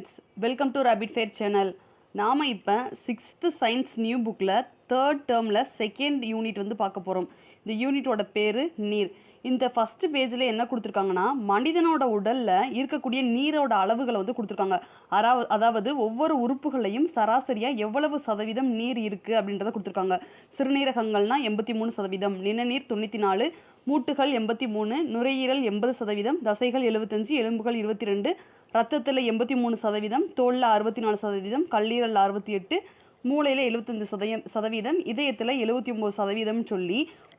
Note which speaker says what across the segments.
Speaker 1: Friends welcome to rapid fair channel நாம் இப்போ sixth science new புக்கில் தேர்ட் டேர்மில் செகண்ட் யூனிட் வந்து பார்க்க போகிறோம் இந்த யூனிட்டோட பேர் நீர். இந்த ஃபஸ்ட்டு பேஜில் என்ன கொடுத்துருக்காங்கன்னா மனிதனோட உடலில் இருக்கக்கூடிய நீரோட அளவுகளை வந்து கொடுத்துருக்காங்க. அதாவது அதாவது ஒவ்வொரு உறுப்புகளையும் சராசரியாக எவ்வளவு சதவீதம் நீர் இருக்குது அப்படின்றத கொடுத்துருக்காங்க. சிறுநீரகங்கள்னா எண்பத்தி மூணு சதவீதம் நிணநீர் தொண்ணூற்றி நாலு மூட்டுகள் எண்பத்தி மூணு நுரையீரல் எண்பது சதவீதம் தசைகள் எழுபத்தஞ்சு எலும்புகள் இருபத்தி ரெண்டு ரத்தத்தில் எண்பத்தி மூணு சதவீதம் தோலில் அறுபத்தி நாலு சதவீதம் கல்லீரலில் அறுபத்தி எட்டு மூளையில் எழுபத்தஞ்சு சதயம் சதவீதம் இதயத்தில் எழுபத்தி ஒம்பது சதவீதம்னு சொல்லி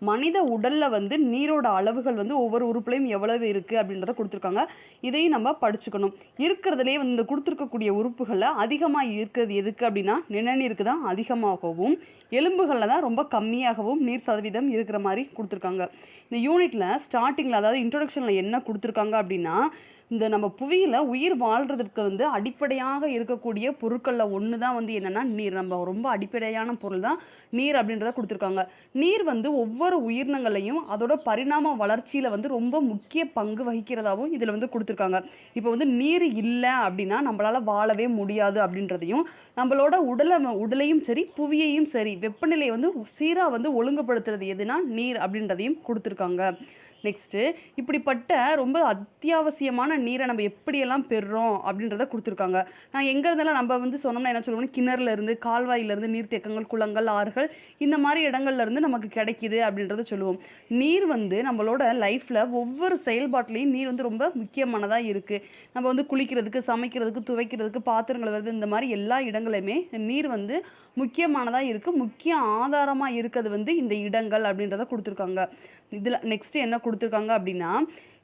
Speaker 1: மனித உடலில் வந்து நீரோட அளவுகள் வந்து ஒவ்வொரு உறுப்புலையும் எவ்வளவு இருக்குது அப்படின்றத கொடுத்துருக்காங்க. இதையும் நம்ம படிச்சுக்கணும். இருக்கிறதுலே வந்து இந்த கொடுத்துருக்கக்கூடிய உறுப்புகளில் அதிகமாக இருக்கிறது எதுக்கு அப்படின்னா நிணநீருக்கு தான் அதிகமாகவும் எலும்புகளில் தான் ரொம்ப கம்மியாகவும் நீர் சதவீதம் இருக்கிற மாதிரி கொடுத்துருக்காங்க. இந்த யூனிட்டில் ஸ்டார்டிங்கில் அதாவது இன்ட்ரொடக்ஷனில் என்ன கொடுத்துருக்காங்க அப்படின்னா இந்த நம்ம புவியில் உயிர் வாழ்கிறதுக்கு வந்து அடிப்படையாக இருக்கக்கூடிய பொருட்களில் ஒன்று தான் வந்து என்னென்னா நீர். நம்ம ரொம்ப அடிப்படையான பொருள் தான் நீர் அப்படின்றத கொடுத்துருக்காங்க. நீர் வந்து ஒவ்வொரு உயிரினங்களையும் அதோட பரிணாம வளர்ச்சியில் வந்து ரொம்ப முக்கிய பங்கு வகிக்கிறதாகவும் இதில் வந்து கொடுத்துருக்காங்க. இப்போ வந்து நீர் இல்லை அப்படின்னா நம்மளால் வாழவே முடியாது அப்படின்றதையும் நம்மளோட உடலை உடலையும் சரி புவியையும் சரி வெப்பநிலையை வந்து சீராக வந்து ஒழுங்குபடுத்துறது எதுனா நீர் அப்படின்றதையும் கொடுத்துருக்காங்க. நெக்ஸ்ட்டு இப்படிப்பட்ட ரொம்ப அத்தியாவசியமான நீரை நம்ம எப்படியெல்லாம் பெறுறோம் அப்படின்றத கொடுத்துருக்காங்க. நான் எங்கேருந்தெல்லாம் நம்ம வந்து சொன்னோம்னா என்ன சொல்லுவோம்னா கிணறுல இருந்து கால்வாயிலிருந்து நீர்த்தேக்கங்கள் குளங்கள் ஆறுகள் இந்த மாதிரி இடங்கள்லேருந்து நமக்கு கிடைக்கிது அப்படின்றத சொல்லுவோம். நீர் வந்து நம்மளோட லைஃப்பில் ஒவ்வொரு செயல்பாட்டிலையும் நீர் வந்து ரொம்ப முக்கியமானதாக இருக்குது நம்ம வந்து குளிக்கிறதுக்கு சமைக்கிறதுக்கு துவைக்கிறதுக்கு பாத்திரங்கள் வருது இந்த மாதிரி எல்லா இடங்களையுமே நீர் வந்து முக்கியமானதாக இருக்குது முக்கிய ஆதாரமாக இருக்கிறது வந்து இந்த இடங்கள் அப்படின்றத கொடுத்துருக்காங்க. இதில் நெக்ஸ்ட்டு என்ன கொடுத்துருக்காங்க அப்படின்னா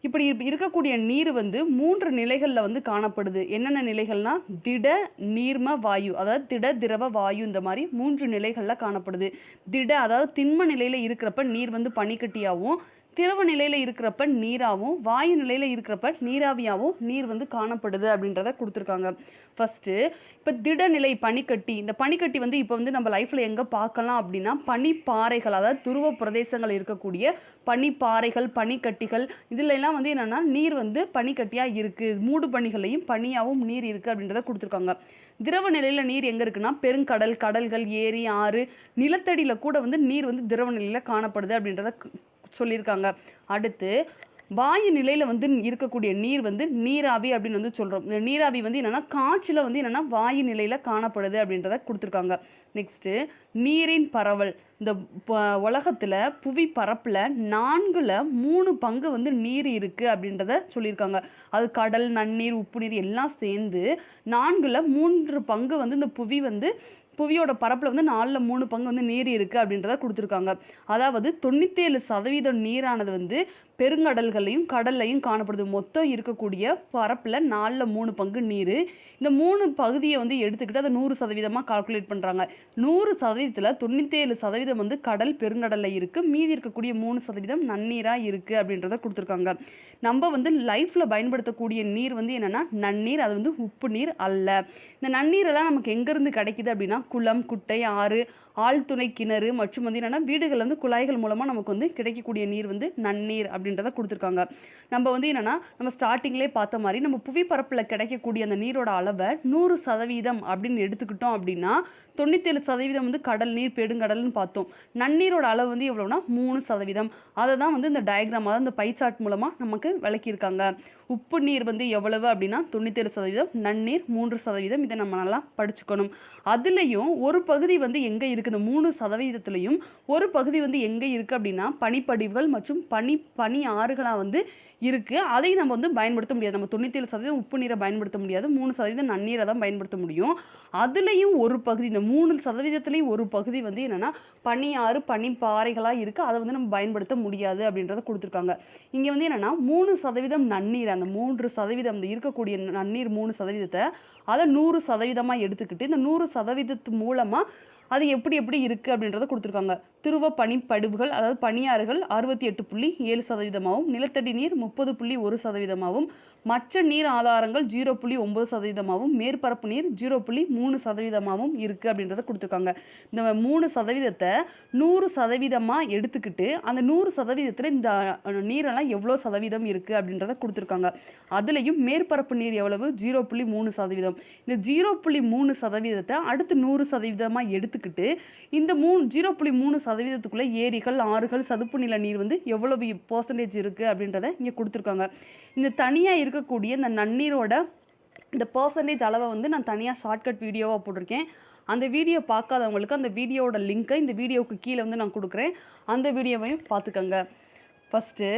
Speaker 1: இப்படி இருப்- இருக்கக்கூடிய நீர் வந்து மூன்று நிலைகளில் வந்து காணப்படுது. என்னென்ன நிலைகள்னா திட நீர்ம வாயு. அதாவது திட திரவ வாயு இந்த மாதிரி மூன்று நிலைகளில் காணப்படுது. திட அதாவது திண்ம நிலையில் இருக்கிறப்ப நீர் வந்து பனிக்கட்டியாகவும் திரவ நிலையில் இருக்கிறப்ப நீராகவும் வாயு நிலையில் இருக்கிறப்ப நீராவியாகவும் நீர் வந்து காணப்படுது அப்படின்றத கொடுத்துருக்காங்க. ஃபஸ்ட்டு இப்போ திடநிலை பனிக்கட்டி. இந்த பனிக்கட்டி வந்து இப்போ வந்து நம்ம லைஃப்பில் எங்கே பார்க்கலாம் அப்படின்னா பனிப்பாறைகள் அதாவது துருவ பிரதேசங்கள் இருக்கக்கூடிய பனிப்பாறைகள் பனிக்கட்டிகள் இதுலலாம் எல்லாம் வந்து என்னென்னா நீர் வந்து பனிக்கட்டியாக இருக்குது மூடு பனிகளையும் பனியாகவும் நீர் இருக்குது அப்படின்றத கொடுத்துருக்காங்க. திரவ நிலையில் நீர் எங்கே இருக்குன்னா பெருங்கடல் கடல்கள் ஏரி ஆறு நிலத்தடியில் கூட வந்து நீர் வந்து திரவ நிலையில் காணப்படுது அப்படின்றத சொல்லியிருக்காங்க. அடுத்து வாயு நிலையில் வந்து இருக்கக்கூடிய நீர் வந்து நீராவி அப்படின்னு வந்து சொல்கிறோம் இந்த நீராவி வந்து என்னென்னா காற்றில் வந்து என்னென்னா வாயு நிலையில் காணப்படுது அப்படின்றத கொடுத்துருக்காங்க. நெக்ஸ்ட்டு நீரின் பரவல். இந்த உலகத்தில் புவி பரப்பில் நான்கில் மூணு பங்கு வந்து நீர் இருக்குது அப்படின்றத சொல்லியிருக்காங்க. அது கடல் நன்னீர் உப்பு நீர் எல்லாம் சேர்ந்து நான்கில் மூன்று பங்கு வந்து இந்த புவி வந்து புவியோட பரப்பில் வந்து நாலில் மூணு பங்கு வந்து நீர் இருக்குது அப்படின்றத கொடுத்துருக்காங்க. அதாவது தொண்ணூத்தேழு சதவீதம் நீரானது வந்து பெருங்கடல்களையும் கடல்லையும் காணப்படுது. மொத்தம் இருக்கக்கூடிய பரப்பில் நாலில் மூணு பங்கு நீர். இந்த மூணு பகுதியை வந்து எடுத்துக்கிட்டு அதை நூறு சதவீதமாக கால்குலேட் பண்ணுறாங்க நூறு சதவீதத்தில் தொண்ணூற்றேழு சதவீதம் வந்து கடல் பெருங்கடலில் இருக்குது மீதி இருக்கக்கூடிய மூணு சதவீதம் நன்னீராக இருக்குது அப்படின்றத கொடுத்துருக்காங்க. நம்ம வந்து லைஃப்பில் பயன்படுத்தக்கூடிய நீர் வந்து என்னென்னா நன்னீர் அது வந்து உப்பு நீர் அல்ல. இந்த நன்னீரெல்லாம் நமக்கு எங்கேருந்து கிடைக்குது அப்படின்னா குளம் குட்டை ஆறு ஆழ்துணை கிணறு மற்றும் வந்து என்னென்னா வீடுகள் வந்து குழாய்கள் மூலமாக நமக்கு வந்து கிடைக்கக்கூடிய நீர் வந்து நன்னீர் அப்படின்றத கொடுத்துருக்காங்க. நம்ம வந்து என்னென்னா நம்ம ஸ்டார்டிங்லேயே பார்த்த மாதிரி நம்ம புவிப்பரப்பில் கிடைக்கக்கூடிய அந்த நீரோட அளவை நூறு சதவீதம் அப்படின்னு எடுத்துக்கிட்டோம் அப்படின்னா தொண்ணூற்றேழு சதவீதம் வந்து கடல் நீர் பெருங்கடல்னு பார்த்தோம். நன்னீரோட அளவு வந்து எவ்வளோனா மூணு சதவீதம். அதை தான் வந்து இந்த டயக்ராம் அதாவது இந்த பைச்சாட் மூலமாக நமக்கு விளக்கியிருக்காங்க. உப்பு நீர் வந்து எவ்வளவு அப்படின்னா தொண்ணூற்றேழு சதவீதம். நன்னீர் மூன்று சதவீதம். இதை நம்ம நல்லா படிச்சுக்கணும். அதுலேயும் ஒரு பகுதி வந்து எங்கே இருக்குது இந்த மூணு சதவீதத்துலேயும் ஒரு பகுதி வந்து எங்கே இருக்குது அப்படின்னா பனிப்படிவுகள் மற்றும் பனி பனி ஆறுகளாக வந்து இருக்குது அதை நம்ம வந்து பயன்படுத்த முடியாது. நம்ம தொண்ணூத்தேழு சதவீதம் உப்பு நீரை பயன்படுத்த முடியாது. மூணு சதவீதம் நன்னீரை தான் பயன்படுத்த முடியும். அதுலேயும் ஒரு பகுதி இந்த மூணு சதவீதத்துலேயும் ஒரு பகுதி வந்து என்னென்னா பனியாறு பனிப்பாறைகளாக பனி பாறைகளாக இருக்குது அதை வந்து நம்ம பயன்படுத்த முடியாது அப்படின்றத கொடுத்துருக்காங்க. இங்கே வந்து என்னென்னா மூணு சதவீதம் நன்னீர் அந்த மூன்று சதவீதம் இந்த இருக்கக்கூடிய நன்னீர் மூணு சதவீதத்தை அதை நூறு சதவீதமாக எடுத்துக்கிட்டு இந்த நூறு சதவீதத்து மூலமாக அது எப்படி எப்படி இருக்குது அப்படின்றத கொடுத்துருக்காங்க. துருவ பனிப்படுவுகள் அதாவது பனியாறுகள் அறுபத்தி எட்டு புள்ளி ஏழு சதவீதமாகவும் நிலத்தடி நீர் முப்பது புள்ளி ஒரு சதவீதமாகவும் மற்ற நீர் ஆதாரங்கள் ஜீரோ புள்ளி ஒம்பது சதவீதமாகவும் மேற்பரப்பு நீர் ஜீரோ புள்ளி மூணு சதவீதமாகவும் இருக்குது அப்படின்றத கொடுத்துருக்காங்க. இந்த மூணு சதவீதத்தை நூறு சதவீதமாக எடுத்துக்கிட்டு அந்த நூறு சதவீதத்தில் இந்த நீரெல்லாம் எவ்வளோ சதவீதம் இருக்குது அப்படின்றத கொடுத்துருக்காங்க. அதுலேயும் மேற்பரப்பு நீர் எவ்வளவு? ஜீரோ புள்ளி மூணு சதவீதம். இந்த ஜீரோ புள்ளி மூணு சதவீதத்தை அடுத்து நூறு சதவீதமாக எடுத்துக்கிட்டு இந்த மூணு ஜீரோ புள்ளி மூணு சதவீதத்துக்குள்ளே ஏரிகள் ஆறுகள் சதுப்பு நில நீர் வந்து எவ்வளவு பர்சன்டேஜ் இருக்குது அப்படின்றத இங்கே கொடுத்துருக்காங்க. இந்த தனியாக இருக்கக்கூடிய இந்த நன்னீரோட இந்த பர்சன்டேஜ் அளவை வந்து நான் தனியாக ஷார்ட்கட் வீடியோவாக போட்டிருக்கேன். அந்த வீடியோ பார்க்காதவங்களுக்கு அந்த வீடியோவோட லிங்க்கை இந்த வீடியோவுக்கு கீழே வந்து நான் கொடுக்குறேன். அந்த வீடியோவையும் பார்த்துக்கோங்க. ஃபஸ்ட்டு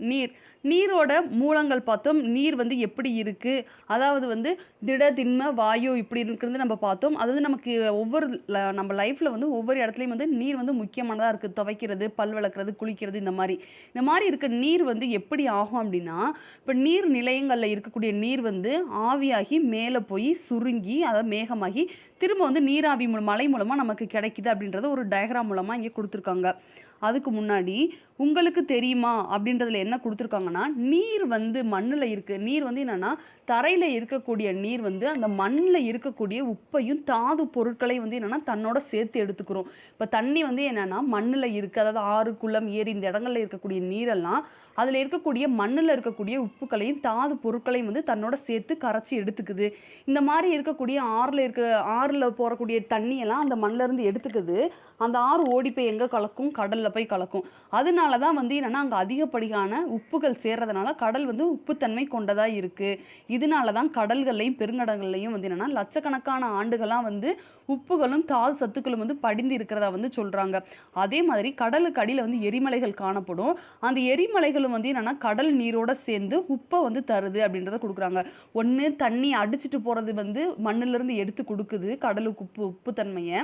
Speaker 1: நீர். நீரோட மூலங்கள் பார்த்தோம். நீர் வந்து எப்படி இருக்குது அதாவது வந்து திட திண்ம வாயு இப்படி இருக்கிறது நம்ம பார்த்தோம். அதாவது நமக்கு ஒவ்வொரு ல- நம்ம லைஃப்பில் வந்து ஒவ்வொரு இடத்துலையும் வந்து நீர் வந்து முக்கியமானதாக இருக்குது துவைக்கிறது பல் வளர்க்குறது குளிக்கிறது இந்த மாதிரி. இந்த மாதிரி இருக்க நீர் வந்து எப்படி ஆகும் அப்படின்னா இப்போ நீர் நிலையங்களில் இருக்கக்கூடிய நீர் வந்து ஆவியாகி மேலே போய் சுருங்கி அதாவது மேகமாகி திரும்ப வந்து நீராவி மூலம் மலை மூலமாக நமக்கு கிடைக்குது அப்படின்றத ஒரு டயக்ராம் மூலமாக இங்கே கொடுத்துருக்காங்க. அதுக்கு முன்னாடி உங்களுக்கு தெரியுமா அப்படின்றதுல என்ன கொடுத்துருக்காங்கன்னா நீர் வந்து மண்ணில் இருக்குது நீர் வந்து என்னென்னா தரையில் இருக்கக்கூடிய நீர் வந்து அந்த மண்ணில் இருக்கக்கூடிய உப்பையும் தாது பொருட்களையும் வந்து என்னென்னா தன்னோட சேர்த்து எடுத்துக்கிறோம். இப்போ தண்ணி வந்து என்னென்னா மண்ணில் இருக்குது அதாவது ஆறு குளம் ஏரி இந்த இடங்கள்ல இருக்கக்கூடிய நீரெல்லாம் அதில் இருக்கக்கூடிய மண்ணில் இருக்கக்கூடிய உப்புக்களையும் தாது பொருட்களையும் வந்து தன்னோட சேர்த்து கரைச்சி எடுத்துக்குது. இந்த மாதிரி இருக்கக்கூடிய ஆறில் இருக்க ஆறில் போகக்கூடிய தண்ணியெல்லாம் அந்த மண்ணிலேருந்து எடுத்துக்குது. அந்த ஆறு ஓடி போய் எங்கே கலக்கும்? கடலில் போய் கலக்கும். அதனால தான் வந்து என்னென்னா அங்கே அதிகப்படியான உப்புகள் சேர்றதுனால கடல் வந்து உப்புத்தன்மை கொண்டதாக இருக்குது இதனால தான் கடல்கள்லையும் பெருங்கடல்கள்லையும் வந்து என்னென்னா லட்சக்கணக்கான ஆண்டுகளாக வந்து உப்புகளும் தால் சத்துக்களும் வந்து படிந்து இருக்கிறதா வந்து சொல்கிறாங்க அதே மாதிரி கடலுக்கு அடியில் வந்து எரிமலைகள் காணப்படும். அந்த எரிமலைகளும் வந்து என்னென்னா கடல் நீரோட சேர்ந்து உப்பை வந்து தருது அப்படின்றத கொடுக்குறாங்க. ஒன்று தண்ணி அடிச்சிட்டு போகிறது வந்து மண்ணிலிருந்து எடுத்து கொடுக்குது கடலுக்கு உப்பு உப்புத்தன்மையை.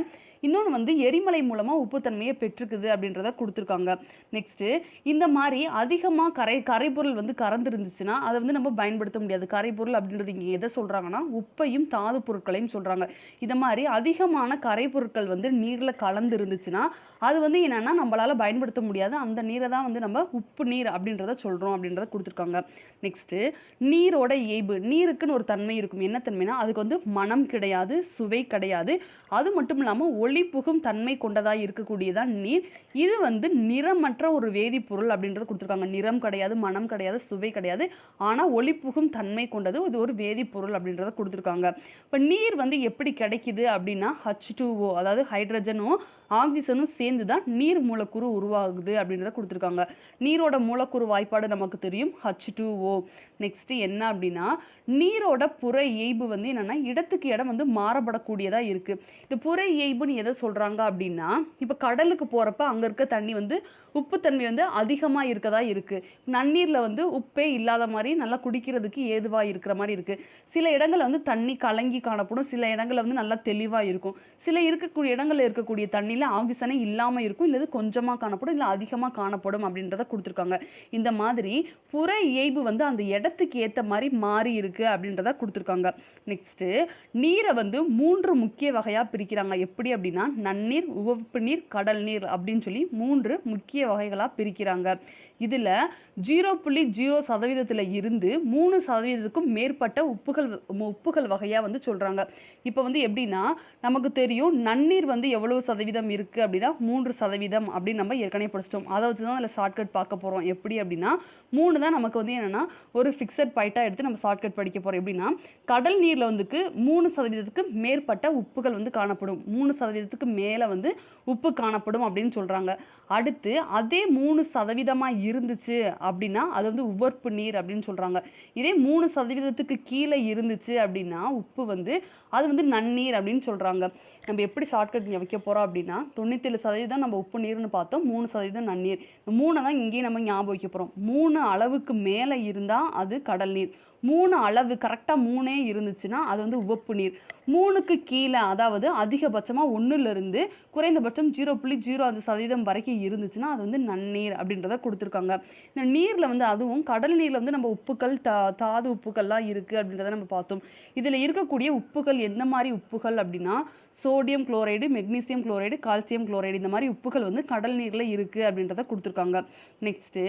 Speaker 1: இன்னொன்று வந்து எரிமலை மூலமாக உப்புத்தன்மையை பெற்றுக்குது அப்படின்றத கொடுத்துருக்காங்க. நெக்ஸ்ட்டு இந்த மாதிரி அதிகமாக கரை கரைபொருள் வந்து கறந்து இருந்துச்சுன்னா அதை வந்து நம்ம பயன்படுத்த முடியாது. கரைபொருள் அப்படின்றது இங்கே எதை சொல்கிறாங்கன்னா உப்பையும் தாது பொருட்களையும் சொல்கிறாங்க இந்த மாதிரி அதிகமான கரைபொருட்கள் வந்து நீரில் கலந்து இருந்துச்சுன்னா அது வந்து என்னென்னா நம்மளால் பயன்படுத்த முடியாது. அந்த நீரை தான் வந்து நம்ம உப்பு நீர் அப்படின்றத சொல்கிறோம் அப்படின்றத கொடுத்துருக்காங்க. நெக்ஸ்ட்டு நீரோட இயல்பு. நீருக்குன்னு ஒரு தன்மை இருக்கும். என்ன தன்மைனா அதுக்கு வந்து மனம் கிடையாது சுவை கிடையாது. அது மட்டும் இல்லாமல் ஒளி புகும் தன்மை கொண்டதாக இருக்கக்கூடியதான் நீர். இது வந்து நிறமற்ற ஒரு வேதிப்பொருள் அப்படின்றது கொடுத்துருக்காங்க. நிறம் கிடையாது மனம் கிடையாது சுவை கிடையாது. ஆனால் ஒளி புகும் தன்மை கொண்டது இது ஒரு வேதிப்பொருள் அப்படின்றத கொடுத்துருக்காங்க. இப்போ நீர் வந்து எப்படி கிடைக்குது அப்படின்னா ஹச் டூஓ அதாவது ஹைட்ரஜனும் ஆக்சிஜனும் சேர்ந்து தான் நீர் மூலக்கூறு உருவாகுது அப்படின்றத கொடுத்துருக்காங்க. நீரோட மூலக்கூறு வாய்ப்பாடு நமக்கு தெரியும். ஹச் டூ ஓ நெக்ஸ்ட்டு என்ன அப்படின்னா நீரோட புற இயல்பு வந்து என்னென்னா இடத்துக்கு இடம் வந்து மாறுபடக்கூடியதாக இருக்குது இந்த புற இயல்புன்னு எதை சொல்கிறாங்க அப்படின்னா இப்போ கடலுக்கு போகிறப்ப அங்கே இருக்க தண்ணி வந்து உப்புத்தன்மை வந்து அதிகமாக இருக்கதா இருக்குது நன்னீரில் வந்து உப்பே இல்லாத மாதிரி நல்லா குடிக்கிறதுக்கு ஏதுவாக இருக்கிற மாதிரி இருக்குது சில இடங்களில் வந்து தண்ணி கலங்கி காணப்படும். சில இடங்களில் வந்து நல்லா தெளிவாக இருக்கும். சில இருக்கக்கூடிய இடங்களில் இருக்கக்கூடிய தண்ணி தண்ணியில் ஆக்சிஜனே இல்லாமல் இருக்கும் இல்லை கொஞ்சமாக காணப்படும் இல்லை அதிகமாக காணப்படும் அப்படின்றத கொடுத்துருக்காங்க. இந்த மாதிரி புற இயல்பு வந்து அந்த இடத்துக்கு ஏற்ற மாதிரி மாறி இருக்கு அப்படின்றத கொடுத்துருக்காங்க. நெக்ஸ்ட்டு நீரை வந்து மூன்று முக்கிய வகையாக பிரிக்கிறாங்க. எப்படி அப்படின்னா நன்னீர் உவப்பு நீர் கடல் நீர் அப்படின்னு சொல்லி மூன்று முக்கிய வகைகளாக பிரிக்கிறாங்க. இதில் ஜீரோ புள்ளி ஜீரோ சதவீதத்தில் இருந்து மூணு சதவீதத்துக்கும் மேற்பட்ட உப்புகள் உப்புகள் வகையாக வந்து சொல்கிறாங்க. இப்போ வந்து எப்படின்னா நமக்கு தெரியும் நன்னீர் வந்து எவ்வளவு சதவீதம் இருக்குது அப்படின்னா மூன்று சதவீதம் அப்படின்னு நம்ம ஏற்கனவே படிச்சிட்டோம். அதை வச்சு தான் அதில் ஷார்ட்கட் பார்க்க போகிறோம். எப்படி அப்படின்னா மூணு தான் நமக்கு வந்து என்னென்னா ஒரு ஃபிக்ஸட் பாயிண்ட்டாக எடுத்து நம்ம ஷார்ட்கட் படிக்க போகிறோம். எப்படின்னா கடல் நீரில் வந்துக்கு மூணு சதவீதத்துக்கு மேற்பட்ட உப்புகள் வந்து காணப்படும். மூணு சதவீதத்துக்கு மேலே வந்து உப்பு காணப்படும் அப்படின்னு சொல்கிறாங்க. அடுத்து அதே மூணு சதவீதமாக இருந்துச்சு அப்படின்னா அது வந்து உவர்ப்பு நீர் அப்படின்னு சொல்கிறாங்க இதே மூணு சதவீதத்துக்கு கீழே இருந்துச்சு அப்படின்னா உப்பு வந்து அது வந்து நன்னீர் அப்படின்னு சொல்கிறாங்க நம்ம எப்படி ஷார்ட்கட் இங்கே வைக்க போகிறோம் அப்படின்னா தொண்ணூத்தேழு சதவீதம் நம்ம உப்பு நீர்னு பார்த்தோம் மூணு சதவீதம் நன்னீர். மூணை தான் இங்கேயும் நம்ம ஞாபகம் வைக்க போகிறோம் மூணு அளவுக்கு மேலே இருந்தால் அது கடல் நீர். மூணு அளவு கரெக்டாக மூணே இருந்துச்சுன்னா அது வந்து உவப்பு நீர். மூணுக்கு கீழே அதாவது அதிகபட்சமாக ஒன்றுலேருந்து குறைந்தபட்சம் ஜீரோ புள்ளி ஜீரோ அஞ்சு சதவீதம் வரைக்கும் இருந்துச்சுன்னா அது வந்து நன்னீர் அப்படின்றத கொடுத்துருக்காங்க. இந்த நீரில் வந்து அதுவும் கடல் நீரில் வந்து நம்ம உப்புக்கள் தா தாது உப்புக்கள்லாம் இருக்குது அப்படின்றத நம்ம பார்த்தோம். இதில் இருக்கக்கூடிய உப்புகள் எந்த மாதிரி உப்புகள் அப்படின்னா sodium chloride magnesium chloride calcium chloride இந்த மாதிரி உப்புகள் வந்து கடல் நீரில் இருக்குது அப்படின்றத கொடுத்துருக்காங்க. நெக்ஸ்ட்டு